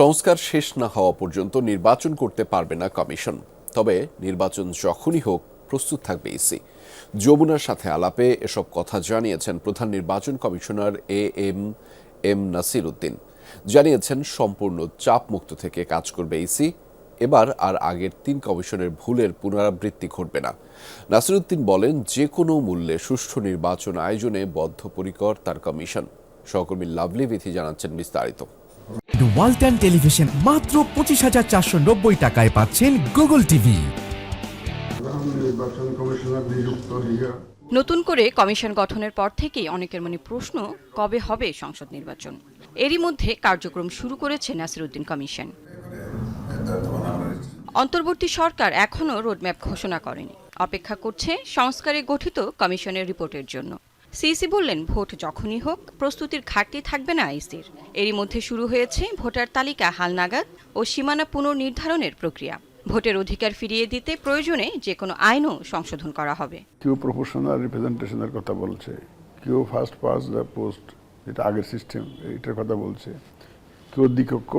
সংস্কার শেষ না হওয়া পর্যন্ত নির্বাচন করতে পারবে না কমিশন। তবে নির্বাচন যখনই হোক, প্রস্তুত থাকবে ইসি। যমুনার সাথে আলাপে এসব কথা জানিয়েছেন প্রধান নির্বাচন commissioner A M M Nasir Uddin. জানিয়েছেন, সম্পূর্ণ চাপ মুক্ত থেকে কাজ করবে ইসি। এবার আর আগের তিন কমিশনের ভুলের পুনরাবৃত্তি ঘটবে না। নাসিরুদ্দিন বলেন, যে কোনো মূল্যে সুষ্ঠু নির্বাচন আয়োজনে বদ্ধপরিকর তার কমিশন। সহকর্মী লাভলি বিথি জানাচ্ছেন বিস্তারিত। ওয়ালটন টেলিভিশন মাত্র পঁচিশ হাজার চারশো নব্বই টাকায় পাচ্ছেন গুগল টিভি। নতুন করে কমিশন গঠনের পর থেকেই অনেকের মনে প্রশ্ন, কবে হবে সংসদ নির্বাচন? এরই মধ্যে কার্যক্রম শুরু করেছে নাসিরুদ্দিন কমিশন। অন্তর্বর্তী সরকার এখনও রোডম্যাপ ঘোষণা করেনি। অপেক্ষা করছে সংস্কারে গঠিত কমিশনের রিপোর্টের জন্য। সিইসি বললেন, ভোট যখনই হোক, প্রস্তুতির ঘাটতি থাকবে না আইসির। এরই মধ্যে শুরু হয়েছে ভোটার তালিকা হালনাগাদ ও সীমানা পুনর্নির্ধারণের প্রক্রিয়া। ভোটের অধিকার ফিরিয়ে দিতে প্রয়োজনে যে কোনো আইনও সংশোধন করা হবে। কেউ প্রফেশনাল রিপ্রেজেন্টেশনের কথা বলছে, কেউ ফার্স্ট পাস দ্য পোস্ট যেটা আগের সিস্টেম, এটার কথা বলছে। কেউ দ্বিকক্ষ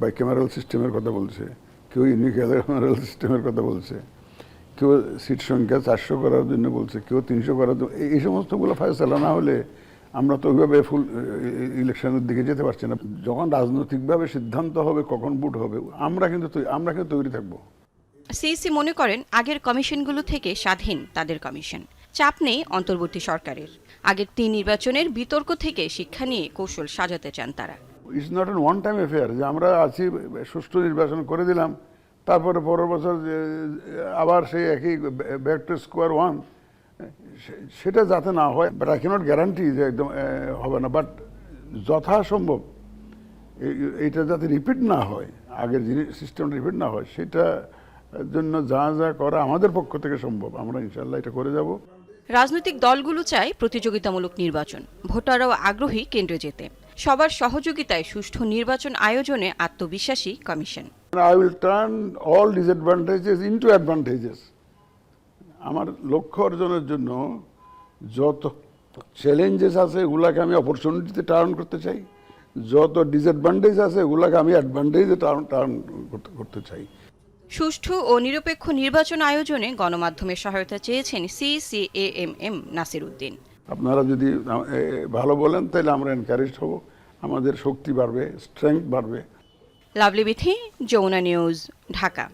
বা ক্যামেরাল সিস্টেমের কথা বলছে, কেউ ইউনিক্যামেরাল সিস্টেমের কথা বলছে। কেউ সিট সংখ্যা চারশো করার জন্য বলছে কেউ তিনশো করার জন্য। এই- সমস্তগুলো ফয়সলা না হলে আমরা তো ওইভাবে ফুল ইলেকশনের দিকে যেতে পারছি না। যখন রাজনৈতিকভাবে সিদ্ধান্ত হবে কখন ভোট হবে আমরা কিন্তু আমরা কিন্তু তৈরি থাকব। সিইসি মনে করেন আগের কমিশনগুলো থেকে স্বাধীন তাদের কমিশন। চাপ নেই অন্তর্বর্তী সরকারের। আগের তিন নির্বাচনের বিতর্ক থেকে শিক্ষা নিয়ে কৌশল সাজাতে চান তারা। It's not an one time affair যে আমরা আছি সুষ্ঠু নির্বাচন করে দিলাম তারপরে পরের বছর আবার সেই একই ব্যাক টু স্কোয়ার ওয়ান সেটা যাতে না হয় বাট আই ক্যানট গ্যারান্টি যে একদম হবে না। বাট যথাসম্ভব এইটা যাতে রিপিট না হয়, আগের জিনিস সিস্টেম রিপিট না হয়, সেটা জন্য যা যা করা আমাদের পক্ষ থেকে সম্ভব। আমরা ইনশাল্লাহ এটা করে যাব। রাজনৈতিক দলগুলো চায় প্রতিযোগিতামূলক নির্বাচন। ভোটাররাও আগ্রহী কেন্দ্রে যেতে। সবার সহযোগিতায় সুষ্ঠু নির্বাচন আয়োজনে আত্মবিশ্বাসী commission. I will turn all disadvantages into advantages আমার লক্ষ্য অর্জনের জন্য যত চ্যালেঞ্জেস আছে এগুলাকে আমি অপরচুনিটিতে টার্ন করতে চাই। যত ডিসঅ্যাডভান্টেজ আছে এগুলাকে আমি অ্যাডভান্টেজে টার্ন টার্ন করতে চাই। সুষ্ঠু ও নিরপেক্ষ নির্বাচন আয়োজনে গণমাধ্যমের সহায়তা চেয়েছেন CEC A M M Nasir Uddin. আপনারা যদি ভালো বলেন তাহলে আমরা এনকারেজ হব। আমাদের শক্তি বাড়বে স্ট্রেংথ বাড়বে। লাভলি বিথি যমুনা নিউজ ঢাকা